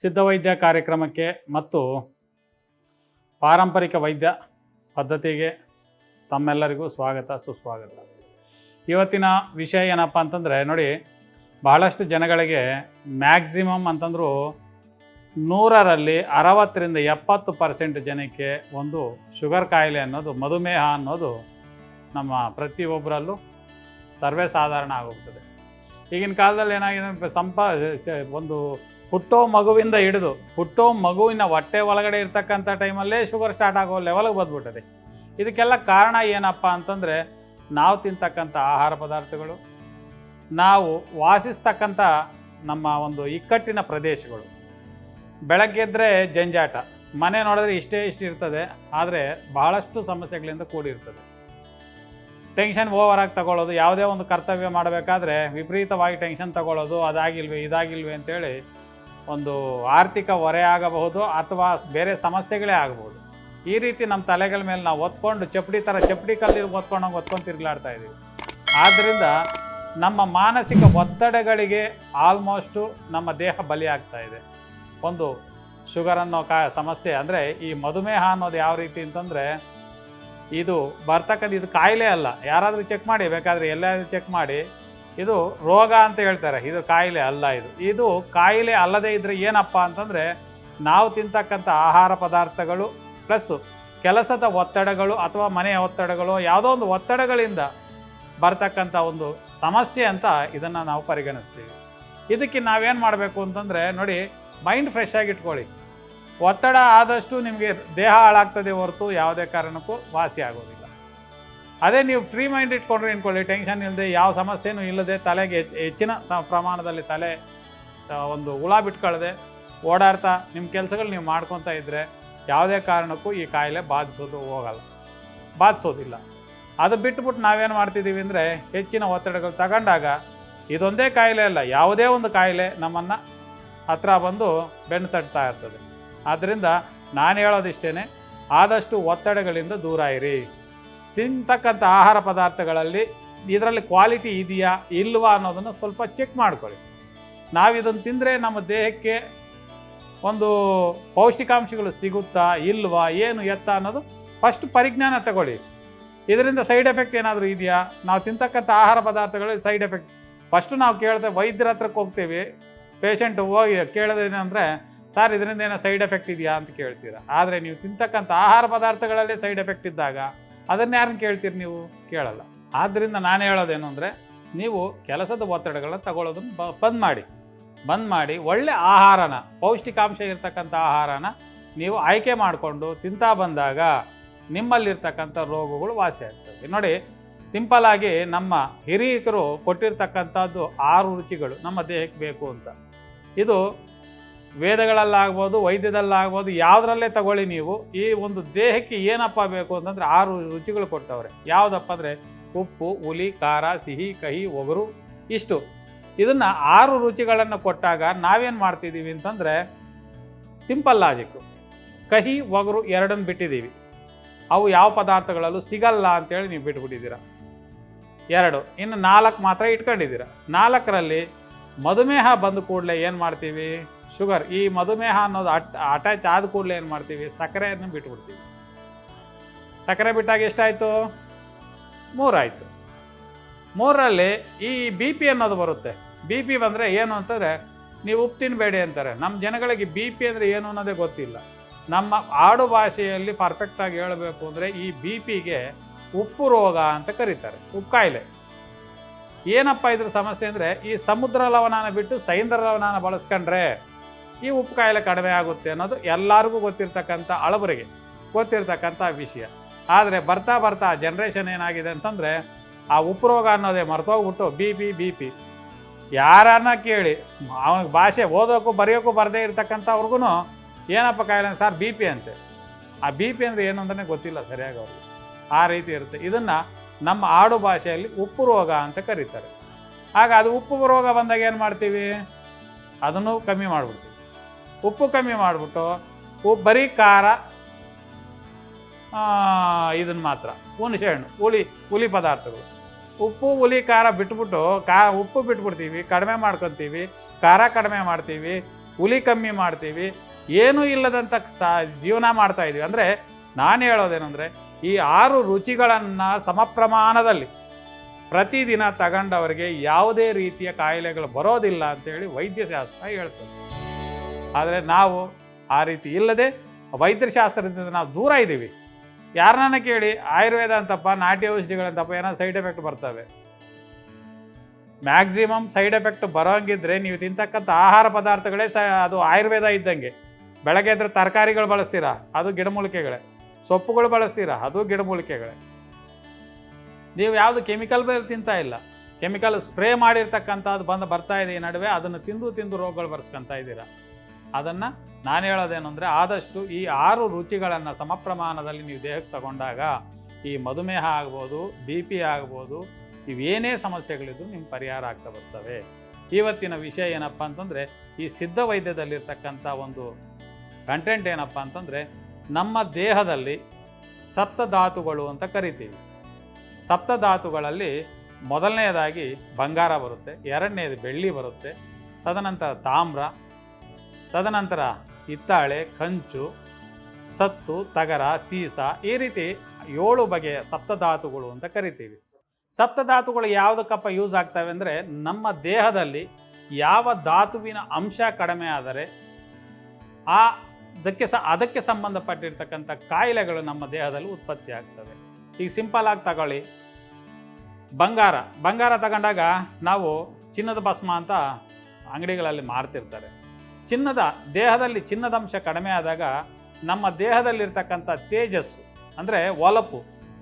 ಸಿದ್ಧವೈದ್ಯ ಕಾರ್ಯಕ್ರಮಕ್ಕೆ ಮತ್ತು ಪಾರಂಪರಿಕ ವೈದ್ಯ ಪದ್ಧತಿಗೆ ತಮ್ಮೆಲ್ಲರಿಗೂ ಸ್ವಾಗತ, ಸುಸ್ವಾಗತ. ಇವತ್ತಿನ ವಿಷಯ ಏನಪ್ಪ ಅಂತಂದರೆ, ನೋಡಿ, ಬಹಳಷ್ಟು ಜನಗಳಿಗೆ ಮ್ಯಾಕ್ಸಿಮಮ್ ಅಂತಂದರೂ ನೂರರಲ್ಲಿ ಅರವತ್ತರಿಂದ ಎಪ್ಪತ್ತು ಪರ್ಸೆಂಟ್ ಜನಕ್ಕೆ ಒಂದು ಶುಗರ್ ಕಾಯಿಲೆ ಅನ್ನೋದು, ಮಧುಮೇಹ ಅನ್ನೋದು ನಮ್ಮ ಪ್ರತಿಯೊಬ್ಬರಲ್ಲೂ ಸರ್ವೇ ಸಾಧಾರಣ ಆಗೋಗ್ತದೆ. ಈಗಿನ ಕಾಲದಲ್ಲಿ ಏನಾಗಿದೆ ಸಂಪ ಒಂದು ಹುಟ್ಟೋ ಮಗುವಿಂದ ಹಿಡಿದು ಹುಟ್ಟೋ ಮಗುವಿನ ಹೊಟ್ಟೆ ಒಳಗಡೆ ಇರ್ತಕ್ಕಂಥ ಟೈಮಲ್ಲೇ ಶುಗರ್ ಸ್ಟಾರ್ಟ್ ಆಗೋ ಲೆವೆಲ್ಗೆ ಬಂದ್ಬಿಟ್ಟಿದೆ. ಇದಕ್ಕೆಲ್ಲ ಕಾರಣ ಏನಪ್ಪ ಅಂತಂದರೆ ನಾವು ತಿಂತಕ್ಕಂಥ ಆಹಾರ ಪದಾರ್ಥಗಳು, ನಾವು ವಾಸಿಸ್ತಕ್ಕಂಥ ನಮ್ಮ ಒಂದು ಇಕ್ಕಟ್ಟಿನ ಪ್ರದೇಶಗಳು. ಬೆಳಗ್ಗೆ ಎದ್ದರೆ ಜಂಜಾಟ, ಮನೆ ನೋಡಿದ್ರೆ ಇಷ್ಟೇ ಇಷ್ಟು ಇರ್ತದೆ, ಆದರೆ ಬಹಳಷ್ಟು ಸಮಸ್ಯೆಗಳಿಂದ ಕೂಡಿರ್ತದೆ. ಟೆನ್ಷನ್ ಓವರ್ ಆಗಿ ತಗೊಳ್ಳೋದು, ಯಾವುದೇ ಒಂದು ಕರ್ತವ್ಯ ಮಾಡಬೇಕಾದ್ರೆ ವಿಪರೀತವಾಗಿ ಟೆನ್ಷನ್ ತಗೊಳ್ಳೋದು, ಅದಾಗಿಲ್ವೇ ಇದಾಗಿಲ್ವೇ ಅಂತೇಳಿ ಒಂದು ಆರ್ಥಿಕ ಹೊರೆ ಆಗಬಹುದು ಅಥವಾ ಬೇರೆ ಸಮಸ್ಯೆಗಳೇ ಆಗಬಹುದು. ಈ ರೀತಿ ನಮ್ಮ ತಲೆಗಳ ಮೇಲೆ ನಾವು ಒತ್ಕೊಂಡು ಚಪ್ಪಡಿ ಥರ ಚಪ್ಪಡಿ ಕಲ್ಲಿ ಒತ್ಕೊಂಡಂಗೆ ಒತ್ಕೊಂಡು ತಿರುಗಾಡ್ತಾ ಇದ್ದೀವಿ. ಆದ್ದರಿಂದ ನಮ್ಮ ಮಾನಸಿಕ ಒತ್ತಡಗಳಿಗೆ ಆಲ್ಮೋಸ್ಟು ನಮ್ಮ ದೇಹ ಬಲಿಯಾಗ್ತಾ ಇದೆ. ಒಂದು ಶುಗರ್ ಅನ್ನೋ ಕಾ ಸಮಸ್ಯೆ ಅಂದರೆ ಈ ಮಧುಮೇಹ ಅನ್ನೋದು ಯಾವ ರೀತಿ ಅಂತಂದರೆ ಇದು ಬರ್ತಕ್ಕಂಥ ಇದು ಕಾಯಿಲೆ ಅಲ್ಲ. ಯಾರಾದರೂ ಚೆಕ್ ಮಾಡಿ, ಬೇಕಾದರೆ ಎಲ್ಲಾದರೂ ಚೆಕ್ ಮಾಡಿ ಇದು ರೋಗ ಅಂತ ಹೇಳ್ತಾರೆ. ಇದು ಕಾಯಿಲೆ ಅಲ್ಲ ಇದು. ಇದು ಕಾಯಿಲೆ ಅಲ್ಲದೇ ಇದ್ದರೆ ಏನಪ್ಪ ಅಂತಂದರೆ ನಾವು ತಿಂತಕ್ಕಂಥ ಆಹಾರ ಪದಾರ್ಥಗಳು ಪ್ಲಸ್ಸು ಕೆಲಸದ ಒತ್ತಡಗಳು ಅಥವಾ ಮನೆಯ ಒತ್ತಡಗಳು ಯಾವುದೋ ಒಂದು ಒತ್ತಡಗಳಿಂದ ಬರ್ತಕ್ಕಂಥ ಒಂದು ಸಮಸ್ಯೆ ಅಂತ ಇದನ್ನು ನಾವು ಪರಿಗಣಿಸ್ತೀವಿ. ಇದಕ್ಕೆ ನಾವೇನು ಮಾಡಬೇಕು ಅಂತಂದರೆ ನೋಡಿ, ಮೈಂಡ್ ಫ್ರೆಶ್ ಆಗಿ ಇಟ್ಕೊಳ್ಳಿ. ಒತ್ತಡ ಆದಷ್ಟು ನಿಮಗೆ ದೇಹ ಹಾಳಾಗ್ತದೆ ಹೊರತು ಯಾವುದೇ ಕಾರಣಕ್ಕೂ ವಾಸಿ ಆಗೋದಿಲ್ಲ. ಅದೇ ನೀವು ಫ್ರೀ ಮೈಂಡ್ ಇಟ್ಕೊಂಡ್ರೆ ಇನ್ಕೊಳ್ಳಿ ಟೆನ್ಷನ್ ಇಲ್ಲದೆ ಯಾವ ಸಮಸ್ಯೆನೂ ಇಲ್ಲದೆ, ತಲೆಗೆ ಹೆಚ್ಚು ಹೆಚ್ಚಿನ ಸ, ಪ್ರಮಾಣದಲ್ಲಿ ತಲೆ ಒಂದು ಹುಳ ಬಿಟ್ಕೊಳ್ಳದೆ ಓಡಾಡ್ತಾ, ನಿಮ್ಮ ಕೆಲಸಗಳು ನೀವು ಮಾಡ್ಕೊತಾ ಇದ್ದರೆ ಯಾವುದೇ ಕಾರಣಕ್ಕೂ ಈ ಕಾಯಿಲೆ ಬಾಧಿಸೋದು ಹೋಗಲ್ಲ. ಬಾಧಿಸೋದಿಲ್ಲ. ಅದು ಬಿಟ್ಬಿಟ್ಟು ನಾವೇನು ಮಾಡ್ತಿದ್ದೀವಿ ಅಂದರೆ, ಹೆಚ್ಚಿನ ಒತ್ತಡಗಳು ತಗೊಂಡಾಗ ಇದೊಂದೇ ಕಾಯಿಲೆ ಅಲ್ಲ, ಯಾವುದೇ ಒಂದು ಕಾಯಿಲೆ ನಮ್ಮನ್ನು ಹತ್ರ ಬಂದು ಬೆನ್ನು ತಟ್ತಾ ಇರ್ತದೆ. ಆದ್ದರಿಂದ ನಾನು ಹೇಳೋದಿಷ್ಟೇ ಆದಷ್ಟು ಒತ್ತಡಗಳಿಂದ ದೂರ ಇರಿ. ತಿಂತಕ್ಕಂಥ ಆಹಾರ ಪದಾರ್ಥಗಳಲ್ಲಿ ಇದರಲ್ಲಿ ಕ್ವಾಲಿಟಿ ಇದೆಯಾ ಇಲ್ವಾ ಅನ್ನೋದನ್ನು ಸ್ವಲ್ಪ ಚೆಕ್ ಮಾಡ್ಕೊಳ್ಳಿ. ನಾವು ಇದನ್ನು ತಿಂದರೆ ನಮ್ಮ ದೇಹಕ್ಕೆ ಒಂದು ಪೌಷ್ಟಿಕಾಂಶಗಳು ಸಿಗುತ್ತಾ ಇಲ್ವಾ, ಏನು ಎತ್ತ ಅನ್ನೋದು ಫಸ್ಟ್ ಪರಿಜ್ಞಾನ ತಗೊಳ್ಳಿ. ಇದರಿಂದ ಸೈಡ್ ಎಫೆಕ್ಟ್ ಏನಾದರೂ ಇದೆಯಾ? ನಾವು ತಿಂತಕ್ಕಂಥ ಆಹಾರ ಪದಾರ್ಥಗಳಲ್ಲಿ ಸೈಡ್ ಎಫೆಕ್ಟ್ ಫಸ್ಟು ನಾವು ಕೇಳಿದೆ ವೈದ್ಯರ ಹತ್ರಕ್ಕೆ ಹೋಗ್ತೀವಿ. ಪೇಷಂಟ್ ಹೋಗಿ ಕೇಳೋದೇನೆಂದರೆ ಸರ್ ಇದರಿಂದ ಏನೋ ಸೈಡ್ ಎಫೆಕ್ಟ್ ಇದೆಯಾ? ಅಂತ ಕೇಳ್ತೀರಾ. ಆದರೆ ನೀವು ತಿಂತಕ್ಕಂಥ ಆಹಾರ ಪದಾರ್ಥಗಳಲ್ಲೇ ಸೈಡ್ ಎಫೆಕ್ಟ್ ಇದ್ದಾಗ ಅದನ್ನ ಯಾರನ್ನ ಕೇಳ್ತೀರಿ ನೀವು? ಕೇಳಲ್ಲ. ಆದ್ದರಿಂದ ನಾನು ಹೇಳೋದೇನು ಅಂದರೆ, ನೀವು ಕೆಲಸದ ಒತ್ತಡಗಳನ್ನ ತಗೊಳ್ಳೋದನ್ನು ಬ, ಬಂದ್ ಮಾಡಿ. ಬಂದ್ ಮಾಡಿ, ಒಳ್ಳೆ ಆಹಾರನ, ಪೌಷ್ಟಿಕಾಂಶ ಇರತಕ್ಕಂಥ ಆಹಾರನ ನೀವು ಆಯ್ಕೆ ಮಾಡಿಕೊಂಡು ತಿಂತಾ ಬಂದಾಗ ನಿಮ್ಮಲ್ಲಿರ್ತಕ್ಕಂಥ ರೋಗಗಳು ವಾಸಿ ಆಗ್ತವೆ. ನೋಡಿ, ಸಿಂಪಲ್ ಆಗಿ ನಮ್ಮ ಹಿರಿಯಕರು ಕೊಟ್ಟಿರ್ತಕ್ಕಂಥದ್ದು ಆರು ರುಚಿಗಳು ನಮ್ಮ ದೇಹಕ್ಕೆ ಬೇಕು ಅಂತ. ಇದು ವೇದಗಳಲ್ಲಾಗ್ಬೋದು, ವೈದ್ಯದಲ್ಲಾಗ್ಬೋದು, ಯಾವುದರಲ್ಲೇ ತಗೊಳ್ಳಿ ನೀವು, ಈ ಒಂದು ದೇಹಕ್ಕೆ ಏನಪ್ಪ ಬೇಕು ಅಂತಂದರೆ ಆರು ರುಚಿಗಳು ಕೊಟ್ಟವ್ರೆ. ಯಾವುದಪ್ಪ ಅಂದರೆ ಉಪ್ಪು ಹುಲಿ ಖಾರ, ಸಿಹಿ, ಕಹಿ, ಒಗರು, ಇಷ್ಟು. ಇದನ್ನು ಆರು ರುಚಿಗಳನ್ನು ಕೊಟ್ಟಾಗ ನಾವೇನು ಮಾಡ್ತಿದ್ದೀವಿ ಅಂತಂದರೆ ಸಿಂಪಲ್ ಲಾಜಿಕ್ಕು ಕಹಿ, ಒಗರು ಎರಡನ್ನು ಬಿಟ್ಟಿದ್ದೀವಿ ಅವು ಯಾವ ಪದಾರ್ಥಗಳಲ್ಲೂ ಸಿಗಲ್ಲ ಅಂತೇಳಿ ನೀವು ಬಿಟ್ಬಿಟ್ಟಿದ್ದೀರ. ಎರಡು, ಇನ್ನು ನಾಲ್ಕು ಮಾತ್ರ ಇಟ್ಕೊಂಡಿದ್ದೀರ. ನಾಲ್ಕರಲ್ಲಿ ಮಧುಮೇಹ ಬಂದ ಕೂಡಲೇ ಏನು ಮಾಡ್ತೀವಿ? ಶುಗರ್, ಈ ಮಧುಮೇಹ ಅನ್ನೋದು ಅಟ್ ಅಟ್ಯಾಚ್ ಆದ ಕೂಡಲೇ ಏನು ಮಾಡ್ತೀವಿ? ಸಕ್ಕರೆಯನ್ನು ಬಿಟ್ಬಿಡ್ತೀವಿ. ಸಕ್ಕರೆ ಬಿಟ್ಟಾಗ ಎಷ್ಟಾಯಿತು? ಮೂರಾಯಿತು. ಮೂರರಲ್ಲಿ ಈ ಬಿ ಪಿ ಅನ್ನೋದು ಬರುತ್ತೆ. ಬಿ ಪಿ ಬಂದರೆ ಏನು ಅಂತಂದರೆ, ನೀವು ಉಪ್ಪು ತಿನ್ನಬೇಡಿ ಅಂತಾರೆ. ನಮ್ಮ ಜನಗಳಿಗೆ ಬಿ ಪಿ ಅಂದರೆ ಏನು ಅನ್ನೋದೇ ಗೊತ್ತಿಲ್ಲ. ನಮ್ಮ ಆಡು ಭಾಷೆಯಲ್ಲಿ ಪರ್ಫೆಕ್ಟಾಗಿ ಹೇಳಬೇಕು ಅಂದರೆ ಈ ಬಿ ಪಿಗೆ ಉಪ್ಪು ರೋಗ ಅಂತ ಕರೀತಾರೆ. ಉಪ್ಪು ಕಾಯಿಲೆ. ಏನಪ್ಪ ಇದ್ರ ಸಮಸ್ಯೆ ಅಂದರೆ, ಈ ಸಮುದ್ರ ಲವಣನ ಬಿಟ್ಟು ಸೈಂದ್ರ ಲವಣನ ಬಳಸ್ಕೊಂಡ್ರೆ ಈ ಉಪ್ಪು ಕಾಯಿಲೆ ಕಡಿಮೆ ಆಗುತ್ತೆ ಅನ್ನೋದು ಎಲ್ಲರಿಗೂ ಗೊತ್ತಿರ್ತಕ್ಕಂಥ ಅಳಬರಿಗೆ ಗೊತ್ತಿರ್ತಕ್ಕಂಥ ವಿಷಯ. ಆದರೆ ಬರ್ತಾ ಬರ್ತಾ ಜನ್ರೇಷನ್ ಏನಾಗಿದೆ ಅಂತಂದರೆ ಆ ಉಪ್ಪು ರೋಗ ಅನ್ನೋದೇ ಮರ್ತೋಗ್ಬಿಟ್ಟು ಬಿ ಪಿ ಬಿ ಪಿ ಯಾರನ್ನ ಕೇಳಿ, ಅವನಿಗೆ ಭಾಷೆ ಓದೋಕ್ಕೂ ಬರೆಯೋಕ್ಕೂ ಬರದೇ ಇರ್ತಕ್ಕಂಥವ್ರಿಗೂ ಏನಪ್ಪ ಕಾಯಿಲೆ ಸರ್ ಬಿ ಪಿ ಅಂತೆ. ಆ ಬಿ ಪಿ ಅಂದರೆ ಏನು ಅಂತಲೇ ಗೊತ್ತಿಲ್ಲ ಸರಿಯಾಗಿ ಅವ್ರಿಗೆ. ಆ ರೀತಿ ಇರುತ್ತೆ. ಇದನ್ನು ನಮ್ಮ ಆಡು ಭಾಷೆಯಲ್ಲಿ ಉಪ್ಪು ರೋಗ ಅಂತ ಕರೀತಾರೆ. ಆಗ ಅದು ಉಪ್ಪು ರೋಗ ಬಂದಾಗ ಏನು ಮಾಡ್ತೀವಿ? ಅದನ್ನು ಕಮ್ಮಿ ಮಾಡಿಬಿಡ್ತೀವಿ. ಉಪ್ಪು ಕಮ್ಮಿ ಮಾಡಿಬಿಟ್ಟು ಬರಿ ಖಾರ ಇದನ್ನು ಮಾತ್ರ ಹುಣಸೆ ಹಣ್ಣು ಹುಲಿ ಹುಲಿ ಪದಾರ್ಥಗಳು. ಉಪ್ಪು ಹುಲಿ ಖಾರ ಬಿಟ್ಬಿಟ್ಟು ಕಾ ಉಪ್ಪು ಬಿಟ್ಬಿಡ್ತೀವಿ, ಕಡಿಮೆ ಮಾಡ್ಕೊತೀವಿ, ಖಾರ ಕಡಿಮೆ ಮಾಡ್ತೀವಿ ಹುಲಿ ಕಮ್ಮಿ ಮಾಡ್ತೀವಿ, ಏನೂ ಇಲ್ಲದಂಥ ಸಾ, ಜೀವನ ಮಾಡ್ತಾ ಇದ್ದೀವಿ ಅಂದರೆ ನಾನು ಹೇಳೋದೇನೆಂದರೆ, ಈ ಆರು ರುಚಿಗಳನ್ನು ಸಮಪ್ರಮಾಣದಲ್ಲಿ ಪ್ರತಿದಿನ ತಗೊಂಡವರಿಗೆ ಯಾವುದೇ ರೀತಿಯ ಕಾಯಿಲೆಗಳು ಬರೋದಿಲ್ಲ ಅಂತೇಳಿ ವೈದ್ಯಶಾಸ್ತ್ರ ಹೇಳ್ತದೆ. ಆದರೆ ನಾವು ಆ ರೀತಿ ಇಲ್ಲದೆ ವೈದ್ಯಶಾಸ್ತ್ರದಿಂದ ನಾವು ದೂರ ಇದ್ದೀವಿ. ಯಾರನ್ನ ಕೇಳಿ? ಆಯುರ್ವೇದ ಅಂತಪ್ಪ, ನಾಟಿ ಔಷಧಿಗಳಂತಪ್ಪ ಏನೋ ಸೈಡ್ ಎಫೆಕ್ಟ್ ಬರ್ತವೆ. ಮ್ಯಾಕ್ಸಿಮಮ್ ಸೈಡ್ ಎಫೆಕ್ಟ್ ಬರೋಂಗಿದ್ರೆ ನೀವು ತಿಂತಕ್ಕಂಥ ಆಹಾರ ಪದಾರ್ಥಗಳೇ ಸ, ಅದು ಆಯುರ್ವೇದ ಇದ್ದಂಗೆ. ಬೆಳಗ್ಗೆ ಇದ್ರೆ ತರಕಾರಿಗಳು ಬಳಸ್ತೀರಾ? ಅದು ಗಿಡಮೂಲಿಕೆಗಳೇ ಸೊಪ್ಪುಗಳು ಬಳಸ್ತೀರಾ? ಅದು ಗಿಡಮೂಲಿಕೆಗಳೇ ನೀವು ಯಾವುದು ಕೆಮಿಕಲ್ ಬೇರೆ ತಿಂತಾ ಇಲ್ಲ. ಕೆಮಿಕಲ್ ಸ್ಪ್ರೇ ಮಾಡಿರ್ತಕ್ಕಂಥದ್ದು ಬಂದು ಬರ್ತಾ ಇದೆ ಈ ನಡುವೆ, ಅದನ್ನು ತಿಂದು ತಿಂದು ರೋಗಗಳು ಬರ್ಸ್ಕೊತಾ ಇದ್ದೀರಾ? ಅದನ್ನು ನಾನು ಹೇಳೋದೇನು ಅಂದರೆ ಆದಷ್ಟು ಈ ಆರು ರುಚಿಗಳನ್ನು ಸಮಪ್ರಮಾಣದಲ್ಲಿ ನೀವು ದೇಹಕ್ಕೆ ತಗೊಂಡಾಗ ಈ ಮಧುಮೇಹ ಆಗ್ಬೋದು, ಬಿ ಪಿ ಆಗ್ಬೋದು, ಇವೇನೇ ಸಮಸ್ಯೆಗಳಿದ್ದು ನಿಮ್ಮ ಪರಿಹಾರ ಆಗ್ತಾ ಬರ್ತವೆ. ಇವತ್ತಿನ ವಿಷಯ ಏನಪ್ಪ ಅಂತಂದರೆ ಈ ಸಿದ್ಧ ವೈದ್ಯದಲ್ಲಿರ್ತಕ್ಕಂಥ ಒಂದು ಕಂಟೆಂಟ್ ಏನಪ್ಪ ಅಂತಂದರೆ ನಮ್ಮ ದೇಹದಲ್ಲಿ ಸಪ್ತಧಾತುಗಳು ಅಂತ ಕರಿತೀವಿ. ಸಪ್ತಧಾತುಗಳಲ್ಲಿ ಮೊದಲನೆಯದಾಗಿ ಬಂಗಾರ ಬರುತ್ತೆ, ಎರಡನೇದು ಬೆಳ್ಳಿ ಬರುತ್ತೆ, ತದನಂತರ ತಾಮ್ರ ತದನಂತರ ಹಿತ್ತಾಳೆ, ಕಂಚು, ಸತ್ತು, ತಗರ, ಸೀಸ ಈ ರೀತಿ ಏಳು ಬಗೆಯ ಸಪ್ತಧಾತುಗಳು ಅಂತ ಕರಿತೀವಿ. ಸಪ್ತಧಾತುಗಳು ಯಾವುದಕ್ಕಪ್ಪ ಯೂಸ್ ಆಗ್ತವೆ ಅಂದರೆ ನಮ್ಮ ದೇಹದಲ್ಲಿ ಯಾವ ಧಾತುವಿನ ಅಂಶ ಕಡಿಮೆ ಆದರೆ ಆ ಅದಕ್ಕೆ ಸ ಅದಕ್ಕೆ ಸಂಬಂಧಪಟ್ಟಿರ್ತಕ್ಕಂಥ ಕಾಯಿಲೆಗಳು ನಮ್ಮ ದೇಹದಲ್ಲಿ ಉತ್ಪತ್ತಿ ಆಗ್ತವೆ. ಈಗ ಸಿಂಪಲ್ ಆಗಿ ತಗೊಳ್ಳಿ. ಬಂಗಾರ. ಬಂಗಾರ ತಗೊಂಡಾಗ ನಾವು ಚಿನ್ನದ ಭಸ್ಮ ಅಂತ ಅಂಗಡಿಗಳಲ್ಲಿ ಮಾರ್ತಿರ್ತಾರೆ. ಚಿನ್ನದ, ದೇಹದಲ್ಲಿ ಚಿನ್ನದ ಅಂಶ ಕಡಿಮೆ ಆದಾಗ ನಮ್ಮ ದೇಹದಲ್ಲಿರ್ತಕ್ಕಂಥ ತೇಜಸ್ಸು, ಅಂದರೆ ಒಲಪು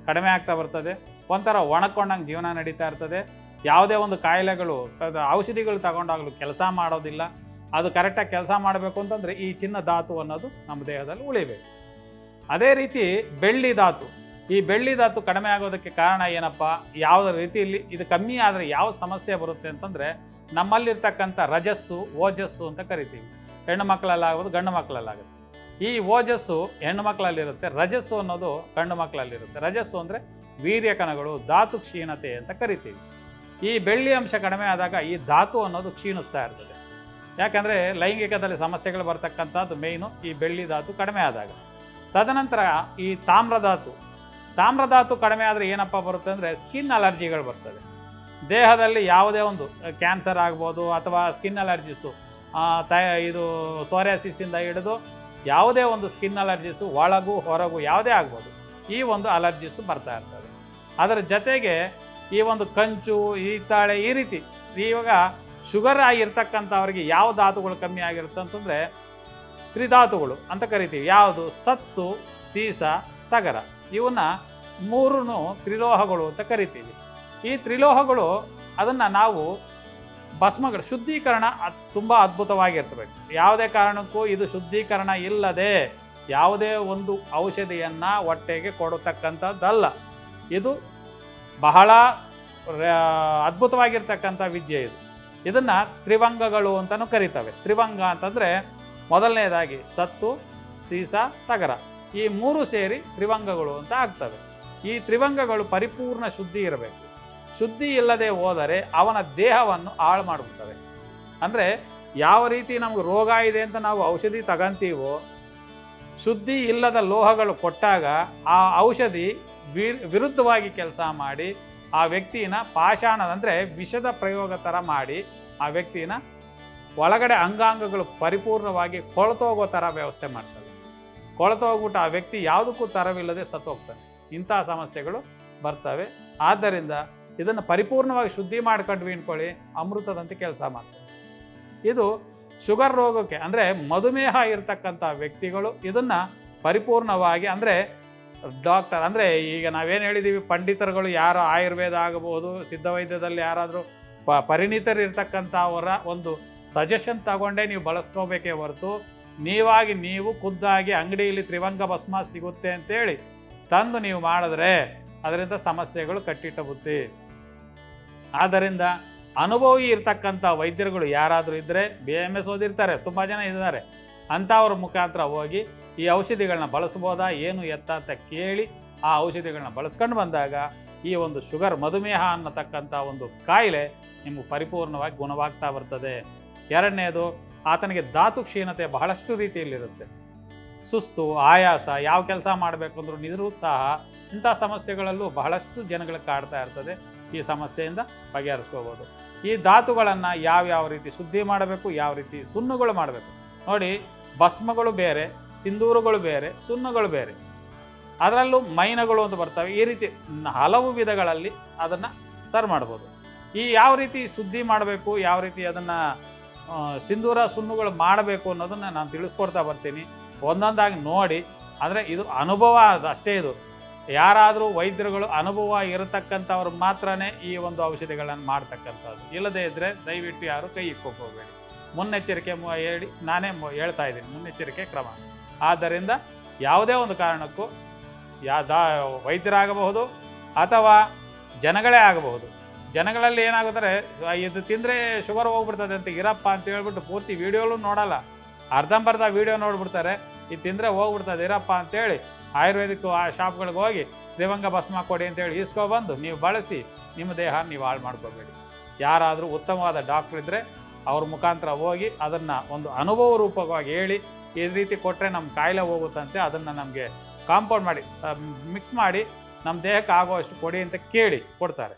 ಕಡಿಮೆ ಆಗ್ತಾ ಬರ್ತದೆ. ಒಂಥರ ಒಣಕೊಂಡಂಗೆ ಜೀವನ ನಡೀತಾ ಇರ್ತದೆ. ಯಾವುದೇ ಒಂದು ಕಾಯಿಲೆಗಳು ಔಷಧಿಗಳು ತಗೊಂಡಾಗಲೂ ಕೆಲಸ ಮಾಡೋದಿಲ್ಲ. ಅದು ಕರೆಕ್ಟಾಗಿ ಕೆಲಸ ಮಾಡಬೇಕು ಅಂತಂದರೆ ಈ ಚಿನ್ನ ಧಾತು ಅನ್ನೋದು ನಮ್ಮ ದೇಹದಲ್ಲಿ ಉಳಿಬೇಕು. ಅದೇ ರೀತಿ ಬೆಳ್ಳಿ ಧಾತು. ಈ ಬೆಳ್ಳಿ ಧಾತು ಕಡಿಮೆ ಆಗೋದಕ್ಕೆ ಕಾರಣ ಏನಪ್ಪ? ಯಾವ ರೀತಿಯಲ್ಲಿ ಇದು ಕಮ್ಮಿ ಆದರೆ ಯಾವ ಸಮಸ್ಯೆ ಬರುತ್ತೆ ಅಂತಂದರೆ ನಮ್ಮಲ್ಲಿರ್ತಕ್ಕಂಥ ರಜಸ್ಸು, ಓಜಸ್ಸು ಅಂತ ಕರಿತೀವಿ. ಹೆಣ್ಣು ಮಕ್ಕಳಲ್ಲಾಗೋದು ಗಂಡು ಮಕ್ಕಳಲ್ಲಾಗುತ್ತೆ. ಈ ಓಜಸ್ಸು ಹೆಣ್ಣು ಮಕ್ಕಳಲ್ಲಿರುತ್ತೆ, ರಜಸ್ಸು ಅನ್ನೋದು ಗಂಡು ಮಕ್ಕಳಲ್ಲಿರುತ್ತೆ. ರಜಸ್ಸು ಅಂದರೆ ವೀರ್ಯ ಕಣಗಳು ಧಾತು ಕ್ಷೀಣತೆ ಅಂತ ಕರಿತೀವಿ. ಈ ಬೆಳ್ಳಿ ಅಂಶ ಕಡಿಮೆ ಆದಾಗ ಈ ಧಾತು ಅನ್ನೋದು ಕ್ಷೀಣಿಸ್ತಾ ಇರ್ತದೆ. ಯಾಕಂದರೆ ಲೈಂಗಿಕದಲ್ಲಿ ಸಮಸ್ಯೆಗಳು ಬರ್ತಕ್ಕಂಥದ್ದು ಮೇಯ್ನು ಈ ಬೆಳ್ಳಿ ಧಾತು ಕಡಿಮೆ ಆದಾಗ. ತದನಂತರ ಈ ತಾಮ್ರಧಾತು ತಾಮ್ರಧಾತು ಕಡಿಮೆ ಆದರೆ ಏನಪ್ಪ ಬರುತ್ತೆ ಅಂದರೆ ಸ್ಕಿನ್ ಅಲರ್ಜಿಗಳು ಬರ್ತದೆ. ದೇಹದಲ್ಲಿ ಯಾವುದೇ ಒಂದು ಕ್ಯಾನ್ಸರ್ ಆಗ್ಬೋದು ಅಥವಾ ಸ್ಕಿನ್ ಅಲರ್ಜಿಸು ತ, ಇದು ಸೋರಿಯಾಸಿಸಿಂದ ಹಿಡಿದು ಯಾವುದೇ ಒಂದು ಸ್ಕಿನ್ ಅಲರ್ಜಿಸು, ಒಳಗು, ಹೊರಗು ಯಾವುದೇ ಆಗ್ಬೋದು, ಈ ಒಂದು ಅಲರ್ಜಿಸು ಬರ್ತಾ ಇರ್ತದೆ. ಅದರ ಜೊತೆಗೆ ಈ ಒಂದು ಕಂಚು ಈ ತಾಳೆ ಈ ರೀತಿ, ಇವಾಗ ಶುಗರ್ ಆಗಿರ್ತಕ್ಕಂಥವ್ರಿಗೆ ಯಾವ ಧಾತುಗಳು ಕಮ್ಮಿ ಆಗಿರುತ್ತೆ ಅಂತಂದರೆ ತ್ರಿಧಾತುಗಳು ಅಂತ ಕರಿತೀವಿ. ಯಾವುದು? ಸತ್ತು, ಸೀಸ, ತಗರ. ಇವನ್ನ ಮೂರೂ ತ್ರಿಲೋಹಗಳು ಅಂತ ಕರಿತೀವಿ. ಈ ತ್ರಿಲೋಹಗಳು ಅದನ್ನು ನಾವು ಭಸ್ಮಗಳು ಶುದ್ಧೀಕರಣ ತುಂಬ ಅದ್ಭುತವಾಗಿರ್ತಬೇಕು. ಯಾವುದೇ ಕಾರಣಕ್ಕೂ ಇದು ಶುದ್ಧೀಕರಣ ಇಲ್ಲದೆ ಯಾವುದೇ ಒಂದು ಔಷಧಿಯನ್ನು ಹೊಟ್ಟೆಗೆ ಕೊಡತಕ್ಕಂಥದ್ದಲ್ಲ. ಇದು ಬಹಳ ಅದ್ಭುತವಾಗಿರ್ತಕ್ಕಂಥ ವಿದ್ಯೆ ಇದು. ಇದನ್ನು ತ್ರಿವಂಗಗಳು ಅಂತಲೂ ಕರೀತವೆ. ತ್ರಿವಂಗ ಅಂತಂದರೆ ಮೊದಲನೇದಾಗಿ ಸತ್ತು, ಸೀಸ, ತಗರ. ಈ ಮೂರು ಸೇರಿ ತ್ರಿವಂಗಗಳು ಅಂತ ಆಗ್ತವೆ. ಈ ತ್ರಿವಂಗಗಳು ಪರಿಪೂರ್ಣ ಶುದ್ಧಿ ಇರಬೇಕು. ಶುದ್ಧಿ ಇಲ್ಲದೆ ಹೋದರೆ ಅವನ ದೇಹವನ್ನು ಹಾಳು ಮಾಡಿಬಿಡ್ತವೆ ಅಂದರೆ ಯಾವ ರೀತಿ ನಮಗೆ ರೋಗ ಇದೆ ಅಂತ ನಾವು ಔಷಧಿ ತಗಂತೀವೋ, ಶುದ್ಧಿ ಇಲ್ಲದ ಲೋಹಗಳು ಕೊಟ್ಟಾಗ ಆ ಔಷಧಿ ವಿರುದ್ಧವಾಗಿ ಕೆಲಸ ಮಾಡಿ, ಆ ವ್ಯಕ್ತಿನ ಪಾಷಾಣ ಅಂದರೆ ವಿಷದ ಪ್ರಯೋಗ ಥರ ಮಾಡಿ, ಆ ವ್ಯಕ್ತಿನ ಒಳಗಡೆ ಅಂಗಾಂಗಗಳು ಪರಿಪೂರ್ಣವಾಗಿ ಕೊಳತೋಗೋ ಥರ ವ್ಯವಸ್ಥೆ ಮಾಡ್ತವೆ. ಕೊಳತೋಗ್ಬಿಟ್ಟು ಆ ವ್ಯಕ್ತಿ ಯಾವುದಕ್ಕೂ ತರವಿಲ್ಲದೆ ಸತ್ತೋಗ್ತಾನೆ. ಇಂಥ ಸಮಸ್ಯೆಗಳು ಬರ್ತವೆ. ಆದ್ದರಿಂದ ಇದನ್ನು ಪರಿಪೂರ್ಣವಾಗಿ ಶುದ್ಧಿ ಮಾಡ್ಕೊಂಡ್ವಿ ಅಂದ್ಕೊಳ್ಳಿ ಅಮೃತದಂತೆ ಕೆಲಸ ಮಾಡ್ತದೆ. ಇದು ಶುಗರ್ ರೋಗಕ್ಕೆ, ಅಂದರೆ ಮಧುಮೇಹ ಇರತಕ್ಕಂಥ ವ್ಯಕ್ತಿಗಳು ಇದನ್ನು ಪರಿಪೂರ್ಣವಾಗಿ, ಅಂದರೆ ಡಾಕ್ಟರ್, ಅಂದರೆ ಈಗ ನಾವೇನು ಹೇಳಿದ್ದೀವಿ ಪಂಡಿತರುಗಳು ಯಾರು ಆಯುರ್ವೇದ ಆಗಬಹುದು, ಸಿದ್ಧವೈದ್ಯದಲ್ಲಿ ಯಾರಾದರೂ ಪ, ಪರಿಣಿತರಿರ್ತಕ್ಕಂಥವರ ಒಂದು ಸಜೆಷನ್ ತಗೊಂಡೇ ನೀವು ಬಳಸ್ಕೋಬೇಕೇ ಹೊರತು, ನೀವಾಗಿ ನೀವು ಖುದ್ದಾಗಿ ಅಂಗಡಿಯಲ್ಲಿ ತ್ರಿವಂಗ ಭಸ್ಮ ಸಿಗುತ್ತೆ ಅಂತೇಳಿ ತಂದು ನೀವು ಮಾಡಿದ್ರೆ ಅದರಿಂದ ಸಮಸ್ಯೆಗಳು ಕಟ್ಟಿಟ್ಟ ಬುತ್ತಿ. ಆದ್ದರಿಂದ ಅನುಭವಿ ಇರ್ತಕ್ಕಂಥ ವೈದ್ಯರುಗಳು ಯಾರಾದರೂ ಇದ್ದರೆ ಬಿ ಎಂ ಎಸ್ ಓದಿರ್ತಾರೆ, ತುಂಬ ಜನ ಇದ್ದಾರೆ. ಅಂಥವ್ರ ಮುಖಾಂತರ ಹೋಗಿ ಈ ಔಷಧಿಗಳನ್ನ ಬಳಸ್ಬೋದಾ, ಏನು ಎತ್ತ ಅಂತ ಕೇಳಿ ಆ ಔಷಧಿಗಳನ್ನ ಬಳಸ್ಕೊಂಡು ಬಂದಾಗ ಈ ಒಂದು ಶುಗರ್ ಮಧುಮೇಹ ಅನ್ನತಕ್ಕಂಥ ಒಂದು ಕಾಯಿಲೆ ನಿಮಗೆ ಪರಿಪೂರ್ಣವಾಗಿ ಗುಣವಾಗ್ತಾ ಬರ್ತದೆ. ಎರಡನೇದು, ಆತನಿಗೆ ಧಾತು ಕ್ಷೀಣತೆ ಬಹಳಷ್ಟು ರೀತಿಯಲ್ಲಿರುತ್ತೆ. ಸುಸ್ತು, ಆಯಾಸ, ಯಾವ ಕೆಲಸ ಮಾಡಬೇಕು ಅಂದರೂ ನಿರುತ್ಸಾಹ, ಇಂಥ ಸಮಸ್ಯೆಗಳಲ್ಲೂ ಬಹಳಷ್ಟು ಜನಗಳಿಗೆ ಕಾಡ್ತಾ ಇರ್ತದೆ. ಈ ಸಮಸ್ಯೆಯಿಂದ ಬಗೆಹರಿಸ್ಕೋಬೋದು. ಈ ಧಾತುಗಳನ್ನು ಯಾವ್ಯಾವ ರೀತಿ ಶುದ್ಧಿ ಮಾಡಬೇಕು, ಯಾವ ರೀತಿ ಸುಣ್ಣಗಳು ಮಾಡಬೇಕು? ನೋಡಿ, ಭಸ್ಮಗಳು ಬೇರೆ, ಸಿಂಧೂರುಗಳು ಬೇರೆ, ಸುಣ್ಣಗಳು ಬೇರೆ. ಅದರಲ್ಲೂ ಮೈನಗಳು ಅಂತ ಬರ್ತವೆ. ಈ ರೀತಿ ಹಲವು ವಿಧಗಳಲ್ಲಿ ಅದನ್ನು ಸರ್ ಮಾಡ್ಬೋದು. ಈ ಯಾವ ರೀತಿ ಶುದ್ಧಿ ಮಾಡಬೇಕು, ಯಾವ ರೀತಿ ಅದನ್ನು ಸಿಂಧೂರ ಸುಣ್ಣಗಳು ಮಾಡಬೇಕು ಅನ್ನೋದನ್ನು ನಾನು ತಿಳಿಸ್ಕೊಡ್ತಾ ಬರ್ತೀನಿ. ಒಂದೊಂದಾಗಿ ನೋಡಿ. ಅಂದರೆ ಇದು ಅನುಭವ ಅದು ಅಷ್ಟೇ ಇದು. ಯಾರಾದರೂ ವೈದ್ಯರುಗಳು ಅನುಭವ ಇರತಕ್ಕಂಥವ್ರು ಮಾತ್ರನೇ ಈ ಒಂದು ಔಷಧಿಗಳನ್ನು ಮಾಡ್ತಕ್ಕಂಥದ್ದು. ಇಲ್ಲದೇ ಇದ್ದರೆ ದಯವಿಟ್ಟು ಯಾರು ಕೈ ಇಕ್ಕೋಕೋಬೇಡಿ ಮುನ್ನೆಚ್ಚರಿಕೆ ಹೇಳಿ, ನಾನೇ ಹೇಳ್ತಾ ಇದ್ದೀನಿ, ಮುನ್ನೆಚ್ಚರಿಕೆ ಕ್ರಮ. ಆದ್ದರಿಂದ ಯಾವುದೇ ಒಂದು ಕಾರಣಕ್ಕೂ ಯಾ ದಾ ವೈದ್ಯರಾಗಬಹುದು ಅಥವಾ ಜನಗಳೇ ಆಗಬಹುದು. ಜನಗಳಲ್ಲಿ ಏನಾಗುತ್ತಾರೆ ಇದು ತಿಂದರೆ ಶುಗರ್ ಹೋಗ್ಬಿಡ್ತದೆ ಅಂತ ಇರಪ್ಪ ಅಂತ ಹೇಳ್ಬಿಟ್ಟು ಪೂರ್ತಿ ವೀಡಿಯೋಲು ನೋಡಲ್ಲ. ಅರ್ಧಂಬರ್ಧ ವೀಡಿಯೋ ನೋಡ್ಬಿಡ್ತಾರೆ. ಇದು ತಿಂದರೆ ಹೋಗ್ಬಿಡ್ತದೆ, ಇರಪ್ಪ ಅಂತೇಳಿ ಆಯುರ್ವೇದಿಕ್ ಆ ಶಾಪ್ಗಳಿಗೆ ಹೋಗಿ ದಿವಂಗ ಭಸ್ಮ ಕೊಡಿ ಅಂತೇಳಿ ಇಸ್ಕೊಬಂದು ನೀವು ಬಳಸಿ, ನಿಮ್ಮ ದೇಹ ನೀವು ಹಾಳು ಮಾಡ್ಕೋಬೇಡಿ. ಯಾರಾದರೂ ಉತ್ತಮವಾದ ಡಾಕ್ಟ್ರ್ ಇದ್ದರೆ ಅವ್ರ ಮುಖಾಂತರ ಹೋಗಿ ಅದನ್ನು ಒಂದು ಅನುಭವ ರೂಪವಾಗಿ ಹೇಳಿ, ಈ ರೀತಿ ಕೊಟ್ಟರೆ ನಮ್ಮ ಕಾಯಿಲೆ ಹೋಗುತ್ತಂತೆ, ಅದನ್ನು ನಮಗೆ ಕಾಂಪೌಂಡ್ ಮಾಡಿ ಮಿಕ್ಸ್ ಮಾಡಿ ನಮ್ಮ ದೇಹಕ್ಕೆ ಆಗುವಷ್ಟು ಕೊಡಿ ಅಂತ ಕೇಳಿ ಕೊಡ್ತಾರೆ.